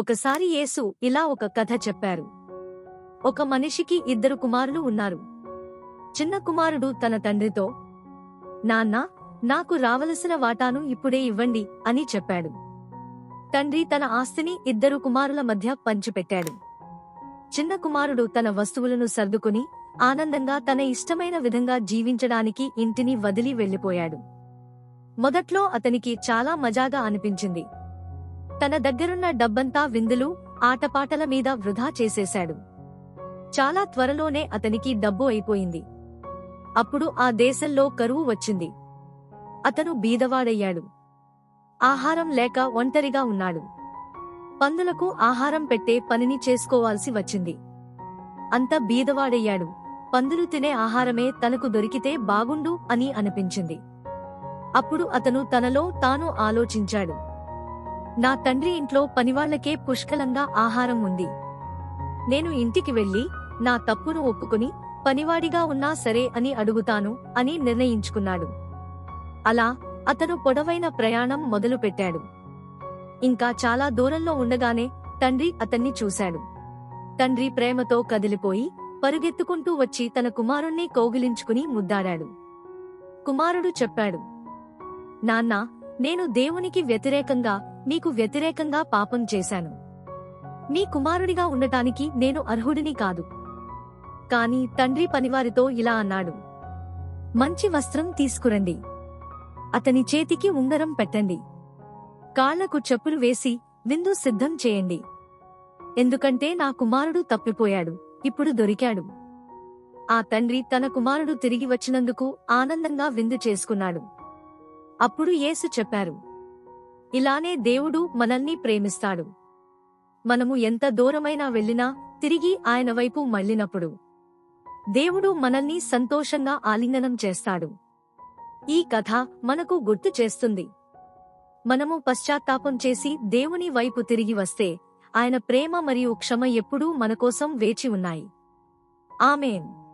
ఒకసారి యేసు ఇలా ఒక కథ చెప్పారు. ఒక మనిషికి ఇద్దరు కుమారులు ఉన్నారు. చిన్న కుమారుడు తన తండ్రితో నాన్న నాకు రావలసిన వాటాను ఇప్పుడే ఇవ్వండి అని చెప్పాడు. తండ్రి తన ఆస్తిని ఇద్దరు కుమారుల మధ్య పంచిపెట్టాడు. చిన్న కుమారుడు తన వస్తువులను సర్దుకుని ఆనందంగా తన ఇష్టమైన విధంగా జీవించడానికి ఇంటిని వదిలి వెళ్ళిపోయాడు మొదట్లో అతనికి చాలా మజాగా అనిపించింది. తన దగ్గరున్న డబ్బంతా విందులు ఆటపాటల మీద వృధా చేసేశాడు. చాలా త్వరలోనే అతనికి డబ్బు అయిపోయింది. అప్పుడు ఆ దేశంలో కరువు వచ్చింది. అతను బీదవాడయ్యాడు. ఆహారం లేక ఒంటరిగా ఉన్నాడు. పందులకు ఆహారం పెట్టే పనిని చేసుకోవాల్సి వచ్చింది. అంత బీదవాడయ్యాడు. పందులు తినే ఆహారమే తనకు దొరికితే బాగుండు అని అనిపించింది. అప్పుడు అతను తనలో తాను ఆలోచించాడు. నా తండ్రి ఇంట్లో పనివాళ్ళకే పుష్కలంగా ఆహారం ఉంది. నేను ఇంటికి వెళ్ళి నా తప్పును ఒప్పుకుని పనివాడిగా ఉన్నా సరే అని అడుగుతాను అని నిర్ణయించుకున్నాడు. అలా అతను పొడవైన ప్రయాణం మొదలుపెట్టాడు. ఇంకా చాలా దూరంలో ఉండగానే తండ్రి అతన్ని చూశాడు. తండ్రి ప్రేమతో కదిలిపోయి పరుగెత్తుకుంటూ వచ్చి తన కుమారుణ్ణి కౌగిలించుకుని ముద్దాడాడు. కుమారుడు చెప్పాడు నాన్నా నేను దేవునికి వ్యతిరేకంగా మీకు వ్యతిరేకంగా పాపం చేశాను. నీ కుమారుడిగా ఉండటానికి నేను అర్హుడిని కాదు. కాని తండ్రి పనివారితో ఇలా అన్నాడు. మంచి వస్త్రం తీసుకురండి. అతని చేతికి ఉంగరం పెట్టండి. కాళ్ళకు చెప్పులు వేసి విందు సిద్ధం చేయండి. ఎందుకంటే నా కుమారుడు తప్పిపోయాడు ఇప్పుడు దొరికాడు. ఆ తండ్రి తన కుమారుడు తిరిగి వచ్చినందుకు ఆనందంగా విందు చేసుకున్నాడు. అప్పుడు యేసు చెప్పారు ఇలానే దేవుడు మనల్ని ప్రేమిస్తాడు. మనము ఎంత దూరమైనా వెళ్ళినా తిరిగి ఆయన వైపు మళ్ళినప్పుడు దేవుడు మనల్ని సంతోషంగా ఆలింగనం చేస్తాడు. ఈ కథ మనకు గుర్తు చేస్తుంది. మనము పశ్చాత్తాపం చేసి దేవుని వైపు తిరిగి వస్తే ఆయన ప్రేమ మరియు క్షమ ఎప్పుడూ మనకోసం వేచి ఉన్నాయి. ఆమెన్.